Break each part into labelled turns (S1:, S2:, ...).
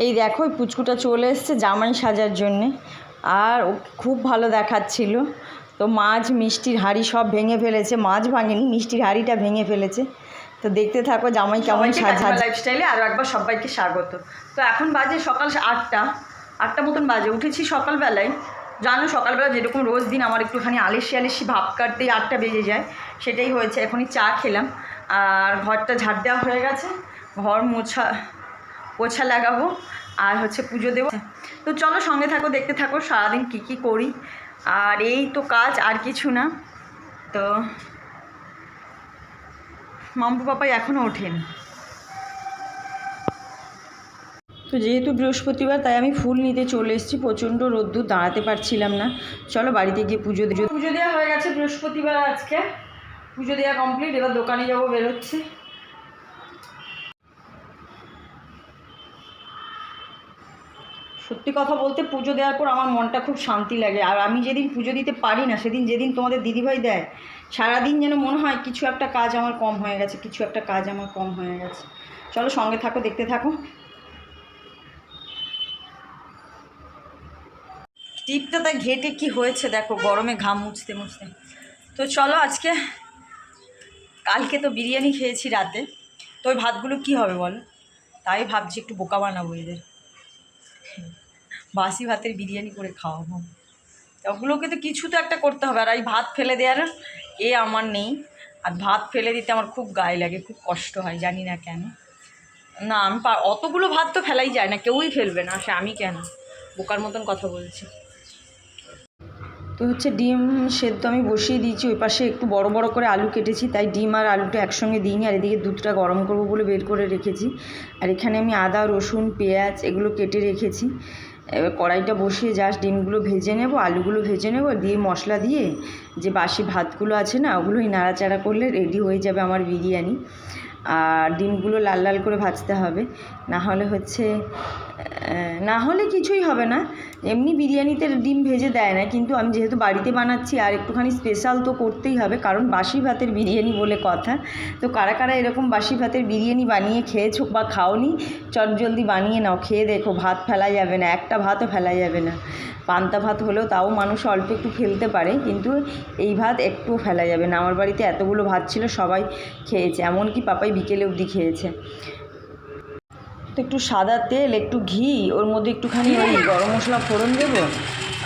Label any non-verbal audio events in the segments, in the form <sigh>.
S1: এই দেখো ওই পুচকুটা চলে এসছে জামাই সাজার জন্যে। আর ও খুব ভালো দেখাচ্ছিল। তো মাছ মিষ্টির হাঁড়ি সব ভেঙে ফেলেছে। মাছ ভাঙেনি মিষ্টির হাঁড়িটা ভেঙে ফেলেছে। তো দেখতে থাকো জামাই কেমন সাজা লাইফস্টাইলে আরও একবার সবাইকে স্বাগত। তো এখন বাজে সকাল আটটা। আটটা মতন বাজে। উঠেছি সকালবেলায়। জানো সকালবেলা যেরকম রোজ দিন আমার একটুখানি আলেসি আলেসি ভাব কাটতেই আটটা বেজে যায়। সেটাই হয়েছে এখনই চা খেলাম। আর ঘরটা ঝাড় দেওয়া হয়ে গেছে। ঘর মোছা পোছা লাগাবো আর হচ্ছে পুজো দেবো। তো চলো সঙ্গে থাকো, দেখতে থাকো সারাদিন কী কী করি। আর এই তো কাজ, আর কিছু না। তো মাম্পু পাপাই এখনও ওঠেন। তো যেহেতু বৃহস্পতিবার, তাই আমি ফুল নিতে চলে এসেছি। প্রচণ্ড রোদ্দুর, দাঁড়াতে পারছিলাম না। চলো বাড়িতে গিয়ে পুজো পুজো দেওয়া হয়ে গেছে বৃহস্পতিবার আজকে। পুজো দেওয়া কমপ্লিট এবার দোকানে যাব, বেরোচ্ছি। সত্যি কথা বলতে পুজো দেওয়ার পর আমার মনটা খুব শান্তি লাগে। আর আমি যেদিন পুজো দিতে পারি না, সেদিন যেদিন তোমাদের দিদিভাই দেয়, সারাদিন যেন মনে হয় কিছু একটা কাজ আমার কম হয়ে গেছে, কিছু একটা কাজ আমার কম হয়ে গেছে। চলো সঙ্গে থাকো, দেখতে থাকো। টিপটা তাই ঘেটে কি হয়েছে দেখো, গরমে ঘাম মুছতে মুছতে। তো চলো আজকে, কালকে তো বিরিয়ানি খেয়েছি রাতে। তো ওই ভাতগুলো কি হবে বলো? তাই ভাবছি একটু বোকা বানাবো এদের। বাসি ভাতের বিরিয়ানি করে খাওয়াবো। ওগুলোকে তো কিছু তো একটা করতে হবে। আর এই ভাত ফেলে দেওয়ার এ আমার নেই। আর ভাত ফেলে দিতে আমার খুব গায়ে লাগে, খুব কষ্ট হয়, জানি না কেন। না, আমি অতগুলো ভাত তো ফেলাই যায় না, কেউই ফেলবে না, সে আমি কেন? বোকার মতন কথা বলছি। তো হচ্ছে ডিম সেদ্ধ আমি বসিয়ে দিয়েছি, ওই পাশে একটু বড় বড় করে আলু কেটেছি। তাই ডিম আর আলুটা একসঙ্গে দিইনি, আর এদিকে দুধটা গরম করব বলে বের করে রেখেছি। আর এখানে আমি আদা, রসুন, পেঁয়াজ এগুলো কেটে রেখেছি। এবার কড়াইটা বসিয়ে জাস্ট ডিমগুলো ভেজে নেব, আলুগুলো ভেজে নেব, দিয়ে মশলা দিয়ে যে বাসি ভাতগুলো আছে না, ওগুলোই নাড়াচাড়া করলে রেডি হয়ে যাবে আমার বিরিয়ানি। আর ডিমগুলো লাল লাল করে ভাজতে হবে। না হলে হচ্ছে না হলে কিছুই হবে না। এমনি বিরিয়ানিতে ডিম ভেজে দেয় না, কিন্তু আমি যেহেতু বাড়িতে বানাচ্ছি আর একটুখানি স্পেশাল তো করতেই হবে, কারণ বাসি ভাতের বিরিয়ানি বলে কথা। তো কারা কারা এরকম বাসি ভাতের বিরিয়ানি বানিয়ে খেয়েছো বা খাওনি, চট জলদি বানিয়ে নাও, খেয়ে দেখো, ভাত ফেলা যাবে না, একটা ভাতও ফেলা যাবে না। পান্তা ভাত হলেও তাও মানুষ অল্প একটু ফেলতে পারে, কিন্তু এই ভাত একটুও ফেলা যাবে না। আমার বাড়িতে এতগুলো ভাত ছিল, সবাই খেয়েছে, এমনকি পাপাই বিকেলে অবধি খেয়েছে। তো একটু সাদা তেল, একটু ঘি, ওর মধ্যে একটুখানি ওই গরম মশলা ফোড়ন দেবো।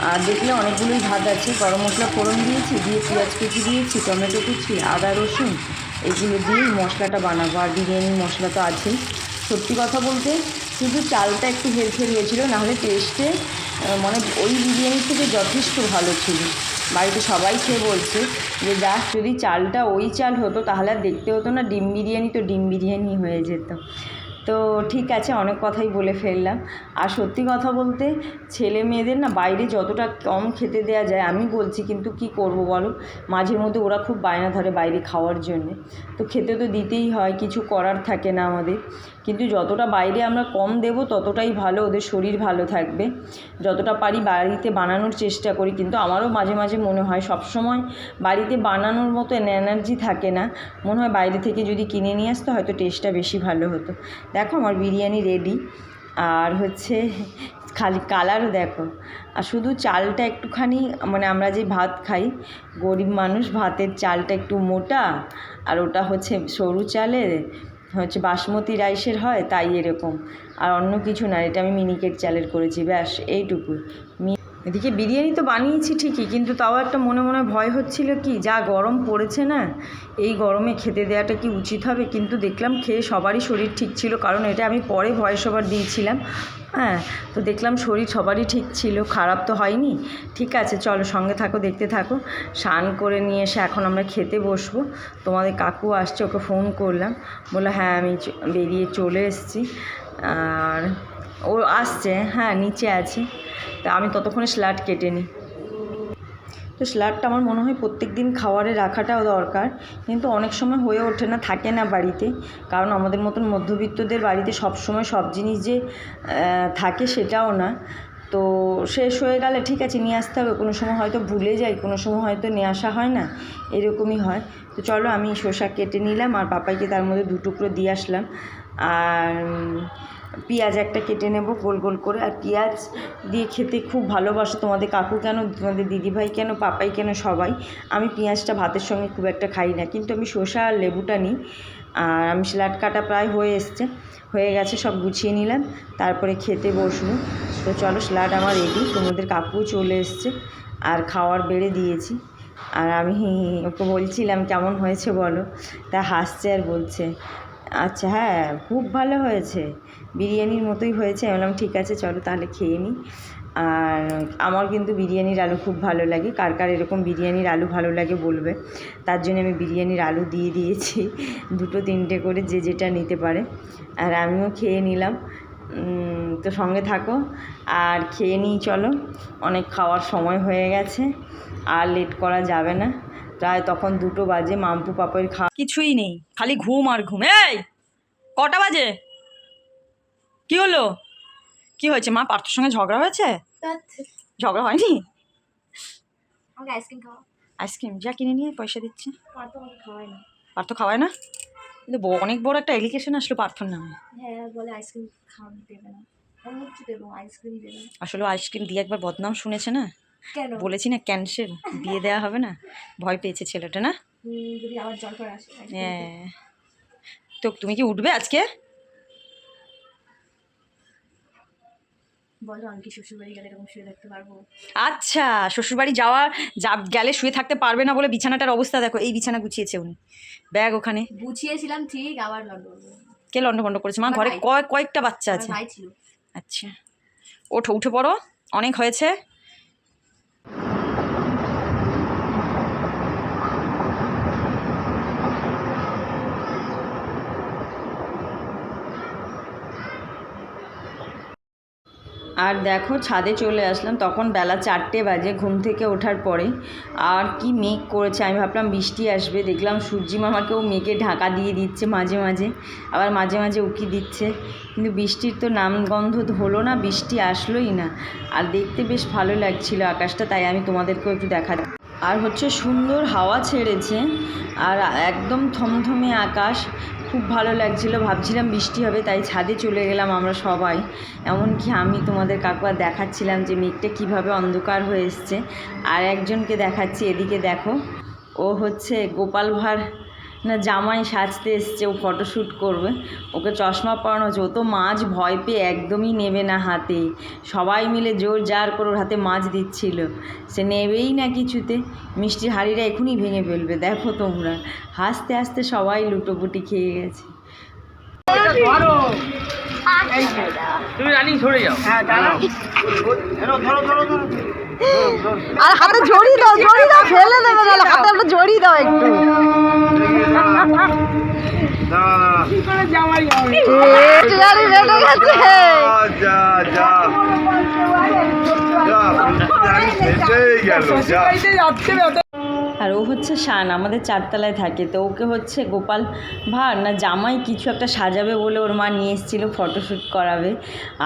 S1: আর দেখলে অনেকগুলোই ভাত আছে। গরম মশলা ফোড়ন দিয়েছি, দিয়ে পেঁয়াজ কুচি দিয়েছি, টমেটো কুচি, আদা রসুন, এগুলো দিয়ে মশলাটা বানাবো। আর বিরিয়ানি মশলা তো আছেই। সত্যি কথা বলতে শুধু চালটা একটু হেরফের হয়েছিল, নাহলে টেস্টে মানে ওই বিরিয়ানির থেকে যথেষ্ট ভালো ছিল। বাড়িতে সবাই খেয়ে বলছে যে যাক, যদি চালটা ওই চাল হতো, তাহলে আর দেখতে হতো না, ডিম বিরিয়ানি তো ডিম বিরিয়ানি হয়ে যেত। তো ঠিক আছে, অনেক কথাই বলে ফেললাম। আর সত্যি কথা বলতে, ছেলে মেয়েদের না বাইরে যতটা কম খেতে দেওয়া যায়, আমি বলছি কিন্তু কি করব বলো? মাঝে মধ্যে ওরা খুব বায়না ধরে বাইরে খাওয়ার জন্যে। তো খেতে তো দিতেই হয়, কিছু করার থাকে না আমাদের। কিন্তু যতটা বাইরে আমরা কম দেবো, ততটাই ভালো ওদের শরীর ভালো থাকবে। যতটা পারি বাড়িতে বানানোর চেষ্টা করি, কিন্তু আমারও মাঝে মাঝে মনে হয় সবসময় বাড়িতে বানানোর মতো এনার্জি থাকে না। মনে হয় বাইরে থেকে যদি কিনে নিয়ে আসতো, হয়তো টেস্টটা বেশি ভালো হতো। দেখো আমার বিরিয়ানি রেডি আর হচ্ছে খালি কালারও দেখো। আর শুধু চালটা একটুখানি মানে আমরা যে ভাত খাই, গরিব মানুষ ভাতের চালটা একটু মোটা, আর ওটা হচ্ছে সরু চালের হচ্ছে বাসমতি রাইসের হয়, তাই এরকম। আর অন্য কিছু না, এটা আমি মিনিকেট চালের করেছি, ব্যাস এইটুকুই এদিকে বিরিয়ানি তো বানিয়েছি ঠিকই, কিন্তু তাও একটা মনে মনে ভয় হচ্ছিল কি, যা গরম পড়েছে না, এই গরমে খেতে দেওয়াটা কি উচিত হবে? কিন্তু দেখলাম খেয়ে সবারই শরীর ঠিক ছিল, কারণ এটা আমি পরে ভয়েস ওভার দিয়েছিলাম। হ্যাঁ তো দেখলাম শরীর সবারই ঠিক ছিল, খারাপ তো হয়নি। ঠিক আছে, চলো সঙ্গে থাকো, দেখতে থাকো। স্নান করে নিয়ে এসে এখন আমরা খেতে বসবো। তোমাদের কাকু আসছে, ওকে ফোন করলাম। বলল হ্যাঁ আমি বেরিয়ে চলে এসেছি। আর ও আসছে হ্যাঁ নিচে আছে। তা আমি ততক্ষণে স্ল্যাট কেটে নিই। তো স্যালাডটা আমার মনে হয় প্রত্যেক দিন খাওয়ারে রাখাটাও দরকার। কিন্তু অনেক সময় হয়ে ওঠে না, থাকে না বাড়িতে। কারণ আমাদের মতন মধ্যবিত্তদের বাড়িতে সব সময় সব জিনিস যে থাকে সেটাও না। তো শেষ হয়ে গেলে ঠিক আছে, নিয়ে আসতে হবে। কোনো সময় হয়তো ভুলে যাই, কোনো সময় হয়তো নিয়ে আসা হয় না। এরকমই হয়। তো চলো আমি শসা কেটে নিলাম আর পাপাইকে তার মধ্যে দু টুকরো দিয়ে আসলাম। আর পেঁয়াজ একটা কেটে নেব, গোল গোল করে। আর পেঁয়াজ দিয়ে খেতে খুব ভালোবাসো তোমাদের কাকু কেন, তোমাদের দিদিভাই কেন, পাপাই কেন, সবাই। আমি পেঁয়াজটা ভাতের সঙ্গে খুব একটা খাই না, কিন্তু আমি শসা আর লেবুটা নিই। আর আমি স্যালাড কাটা প্রায় হয়ে এসছে। হয়ে গেছে, সব গুছিয়ে নিলাম। তারপরে খেতে বসবো। তো চলো, স্যালাড আমার রেডি তোমাদের কাকুও চলে এসছে। আর খাওয়ার বেড়ে দিয়েছি। আর আমি ওকে বলছিলাম, কেমন হয়েছে বলো? তা হাসছে আর বলছে আচ্ছা হ্যাঁ খুব ভালো হয়েছে। বিরিয়ানির মতোই হয়েছে। আমি বললাম, ঠিক আছে, চলো তাহলে খেয়ে নিই আর আমার কিন্তু বিরিয়ানির আলু খুব ভালো লাগে। কার কার এরকম বিরিয়ানির আলু ভালো লাগে বলবে। তার জন্য আমি বিরিয়ানির আলু দিয়ে দিয়েছি। <laughs> দুটো তিনটে করে যে যেটা নিতে পারে। আর আমিও খেয়ে নিলাম। তো সঙ্গে থাকো। আর খেয়ে নিই, চলো। অনেক খাওয়ার সময় হয়ে গেছে। আর লেট করা যাবে না। প্রায় তখন দুটো বাজে মাম্পু পাপের খাওয়া কিছুই নেই খালি ঘুম আর ঘুম। এই কটা বাজে? কি হলো? কি হয়েছে মা? পার্থর সঙ্গে ঝগড়া হয়েছে? ঝগড়া হয়নি?
S2: আইসক্রিম খাওয়া
S1: আইসক্রিম যা কিনে নিয়ে পয়সা দিচ্ছে।
S2: পার্থ খাওয়ায় না।
S1: পার্থ খাওয়ায় না? কিন্তু অনেক বড় একটা এলিগেশন আসলো পার্থর নামে।
S2: হ্যাঁ বলে আইসক্রিম খাওয়ানো দেবে না। অন্য কিছু দেবো? আইসক্রিম দেবে
S1: আসলে আইসক্রিম দিয়ে একবার বদনাম শুনেছে না? বলেছি না ক্যান্সেল দিয়ে দেওয়া হবে না। ভয় পেয়েছে ছেলেটা না? হ্যাঁ। তো তুমি কি উঠবে আজকে? আচ্ছা শ্বশুরবাড়ি যাওয়া যা গেলে শুয়ে থাকতে পারবে না বলে বিছানাটার অবস্থা দেখো এই বিছানা গুছিয়েছে উনি। ব্যাগ ওখানে।
S2: গুছিয়েছিলাম ঠিক আবার লন্ডন
S1: কে লন্ডভন্ড করেছে? মা ঘরে। কয়েকটা বাচ্চা আছে? আচ্ছা। ওঠো উঠে পড়ো অনেক হয়েছে। আর দেখো, ছাদে চলে আসলাম। তখন বেলা চারটে বাজে, ঘুম থেকে ওঠার পরে। আর কি মেঘ করেছে, আমি ভাবলাম বৃষ্টি আসবে। দেখলাম সূর্যি মামাকেও মেঘে ঢাকা দিয়ে দিচ্ছে মাঝে মাঝে। আবার মাঝে মাঝে উকি দিচ্ছে। কিন্তু বৃষ্টির তো নামগন্ধ হলো না, বৃষ্টি আসলোই না। আর দেখতে বেশ ভালো লাগছিল আকাশটা, তাই আমি তোমাদেরকেও একটু দেখা আর হচ্ছে সুন্দর হাওয়া ছেড়েছে, আর একদম থমথমে আকাশ। খুব ভালো লাগছিল, ভাবছিলাম বৃষ্টি হবে, তাই ছাদে চলে গেলাম আমরা সবাই। এমনকি আমি তোমাদের কাকুয়া দেখাচ্ছিলাম যে মেঘটা কীভাবে অন্ধকার হয়ে এসছে। আর একজনকে দেখাচ্ছি, এদিকে দেখো, ও হচ্ছে গোপাল ভাঁড়। না জামাই সাজতে এসছে ও ফটোশ্যুট করবে। ওকে চশমা পরানো হচ্ছে। ও তো মাছ ভয় পেয়ে একদমই নেবে না হাতে। সবাই মিলে জোর জার করে ওর হাতে মাছ দিচ্ছিল। সে নেবেই না কিছুতে। মিষ্টির হাঁড়িটা এখনই ভেঙে ফেলবে দেখো তোমরা। হাসতে হাসতে সবাই লুটোপুটি খেয়ে গেছে।
S3: তুমি রানিং সরে যাও।
S1: আর হাতে জড়ি দাও জড়ি দাও ফেলে দেবে তাহলে হাতে একটা জড়ি দাও একটু চেয়ারি গেছে
S4: যা যা। যা এসেই গেল যা।
S1: আর ও হচ্ছে শান আমাদের চারতলায় থাকে। তো ওকে হচ্ছে গোপাল ভাঁড় না জামাই কিছু একটা সাজাবে বলে ওর মা নিয়ে এসেছিল ফটোশ্যুট করাবে।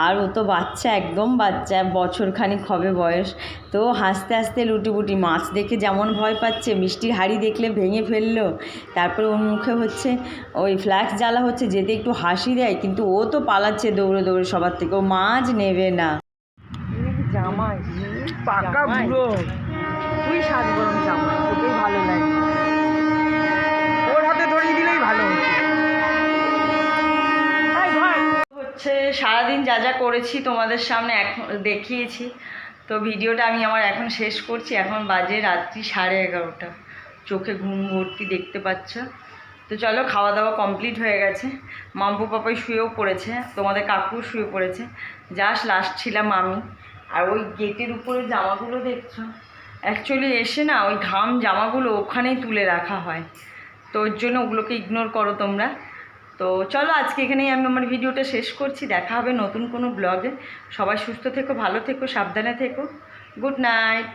S1: আর ও তো বাচ্চা একদম বাচ্চা বছরখানিক হবে বয়স। তো হাসতে হাসতে লুটিপুটি মাছ দেখে যেমন ভয় পাচ্ছে মিষ্টির হাড়ি দেখলে ভেঙে ফেলল। তারপরে ওর মুখে হচ্ছে ওই ফ্ল্যাক্স জ্বালা হচ্ছে যেতে একটু হাসি দেয় কিন্তু ও তো পালাচ্ছে দৌড়ে দৌড়ে সবার থেকে। ও মাছ নেবে না। জামাই
S3: পাকা বুড়ো।
S1: তুই সাজ গরম জামাই। ভালো লাগে।
S3: ওর হাতে ধরিয়ে দিলেই ভালো
S1: হচ্ছে সারাদিন যা যা করেছি তোমাদের সামনে এখন দেখিয়েছি। তো ভিডিওটা আমি আমার এখন শেষ করছি। এখন বাজে রাত্রি সাড়ে এগারোটা। চোখে ঘুম ভর্তি দেখতে পাচ্ছ। তো চলো খাওয়া দাওয়া কমপ্লিট হয়ে গেছে। মাম্পু পাপাই শুয়েও পড়েছে। তোমাদের কাকু শুয়ে পড়েছে। জাস্ট লাস্ট ছিলাম আমি। আর ওই গেটের উপরে জামাগুলো দেখছ। অ্যাকচুয়ালি এসে না ওই ঘাম জামাগুলো ওখানেই তুলে রাখা হয়। তো ওর জন্য ওগুলোকে ইগনোর করো তোমরা। তো চলো আজকে এখানেই আমি আমার ভিডিওটা শেষ করছি। দেখা হবে নতুন কোনো ব্লগে সবাই সুস্থ থেকো, ভালো থেকো, সাবধানে থেকো। Good night